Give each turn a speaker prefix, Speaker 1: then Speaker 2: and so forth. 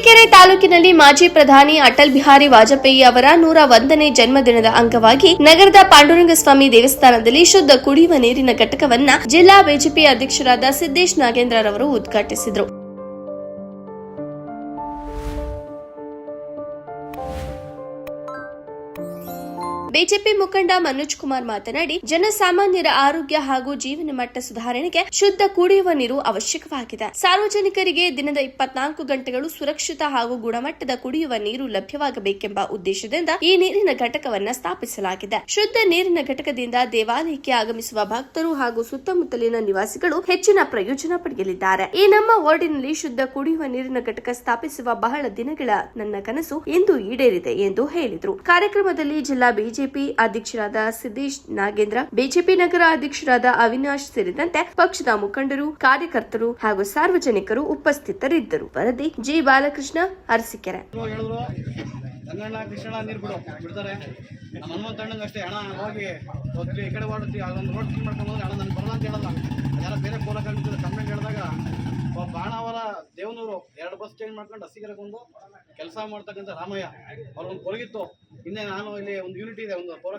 Speaker 1: ಅರಸೀಕೆರೆ ತಾಲೂಕಿನಲ್ಲಿ ಮಾಜಿ ಪ್ರಧಾನಿ ಅಟಲ್ ಬಿಹಾರಿ ವಾಜಪೇಯಿ ಅವರ ನೂರ ಒಂದನೇ ಜನ್ಮದಿನದ ಅಂಗವಾಗಿ ನಗರದ ಪಾಂಡುರಂಗಸ್ವಾಮಿ ದೇವಸ್ಥಾನದಲ್ಲಿ ಶುದ್ಧ ಕುಡಿಯುವ ನೀರಿನ ಘಟಕವನ್ನ ಜಿಲ್ಲಾ ಬಿಜೆಪಿ ಅಧ್ಯಕ್ಷರಾದ ಸಿದ್ದೇಶ್ ನಾಗೇಂದ್ರ ಅವರು ಉದ್ಘಾಟಿಸಿದರು. ಬಿಜೆಪಿ ಮುಖಂಡ ಮನೋಜ್ ಕುಮಾರ್ ಮಾತನಾಡಿ, ಜನಸಾಮಾನ್ಯರ ಆರೋಗ್ಯ ಹಾಗೂ ಜೀವನ ಮಟ್ಟ ಸುಧಾರಣೆಗೆ ಶುದ್ಧ ಕುಡಿಯುವ ನೀರು ಅವಶ್ಯಕವಾಗಿದೆ. ಸಾರ್ವಜನಿಕರಿಗೆ ದಿನದ ಇಪ್ಪತ್ನಾಲ್ಕು ಗಂಟೆಗಳು ಸುರಕ್ಷಿತ ಹಾಗೂ ಗುಣಮಟ್ಟದ ಕುಡಿಯುವ ನೀರು ಲಭ್ಯವಾಗಬೇಕೆಂಬ ಉದ್ದೇಶದಿಂದ ಈ ನೀರಿನ ಘಟಕವನ್ನ ಸ್ಥಾಪಿಸಲಾಗಿದೆ. ಶುದ್ಧ ನೀರಿನ ಘಟಕದಿಂದ ದೇವಾಲಯಕ್ಕೆ ಆಗಮಿಸುವ ಭಕ್ತರು ಹಾಗೂ ಸುತ್ತಮುತ್ತಲಿನ ನಿವಾಸಿಗಳು ಹೆಚ್ಚಿನ ಪ್ರಯೋಜನ ಪಡೆಯಲಿದ್ದಾರೆ. ಈ ನಮ್ಮ ವಾರ್ಡಿನಲ್ಲಿ ಶುದ್ಧ ಕುಡಿಯುವ ನೀರಿನ ಘಟಕ ಸ್ಥಾಪಿಸುವ ಬಹಳ ದಿನಗಳ ನನ್ನ ಕನಸು ಇಂದು ಈಡೇರಿದೆ ಎಂದು ಹೇಳಿದರು. ಕಾರ್ಯಕ್ರಮದಲ್ಲಿ ಜಿಲ್ಲಾ ಬಿಜೆಪಿ ಅಧ್ಯಕ್ಷರಾದ ಸಿದ್ದೇಶ್ ನಾಗೇಂದ್ರ, ಬಿಜೆಪಿ ನಗರ ಅಧ್ಯಕ್ಷರಾದ ಅವಿನಾಶ್ ಸೇರಿದಂತೆ ಪಕ್ಷದ ಮುಖಂಡರು, ಕಾರ್ಯಕರ್ತರು ಹಾಗೂ ಸಾರ್ವಜನಿಕರು ಉಪಸ್ಥಿತರಿದ್ದರು. ವರದಿ ಜಿ. ಬಾಲಕೃಷ್ಣ, ಅರಸಿಕೆರೆ.
Speaker 2: ಇವ್ರು ದೇವನೂರು ಎರಡು ಬಸ್ ಚೇಂಜ್ ಮಾಡ್ಕೊಂಡು ಹಸಿಗೆರೆಗೆ ಬಂದು ಕೆಲಸ ಮಾಡ್ತಕ್ಕಂಥ ರಾಮಯ್ಯ ಅವ್ರಿಗೊಂದು ಕೊರಗಿತ್ತು ಹಿಂದೆ ನಾನು ಇಲ್ಲಿ ಒಂದು ಯೂನಿಟ್ ಇದೆ, ಒಂದು ಪೌರ